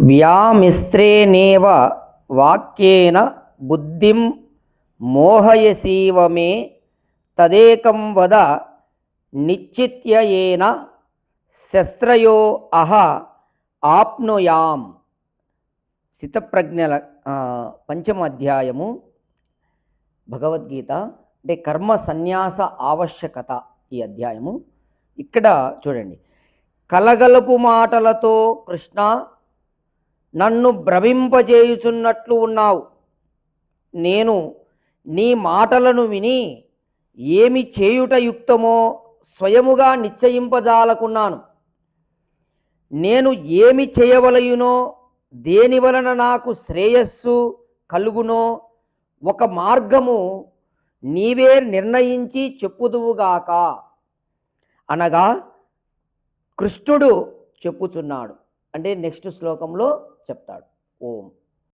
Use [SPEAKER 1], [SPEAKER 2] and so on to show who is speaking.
[SPEAKER 1] వ్యామిశ్రేణేవ వాక్యేన బుద్ధిం మోహయసీవ మే తదేకం వద నిశ్చిత్యేన శస్త్రయో అహ ఆప్నుయాం. స్థితప్రజ్ఞల పంచమ అధ్యాయము భగవద్గీత అంటే కర్మ సన్యాస ఆవశ్యకత ఈ అధ్యాయము. ఇక్కడ చూడండి. కలగలుపు మాటలతో కృష్ణ నన్ను భ్రమింపజేయుచున్నట్లు ఉన్నావు. నేను నీ మాటలను విని ఏమి చేయుట యుక్తమో స్వయముగా నిశ్చయింపజాలకున్నాను. నేను ఏమి చేయవలయునో దేని వలన నాకు శ్రేయస్సు కలుగునో ఒక మార్గము నీవే నిర్ణయించి చెప్పుదువుగాక. అనగా కృష్ణుడు చెప్పుచున్నాడు. అంటే నెక్స్ట్ శ్లోకంలో చెప్తాడు. ఓం.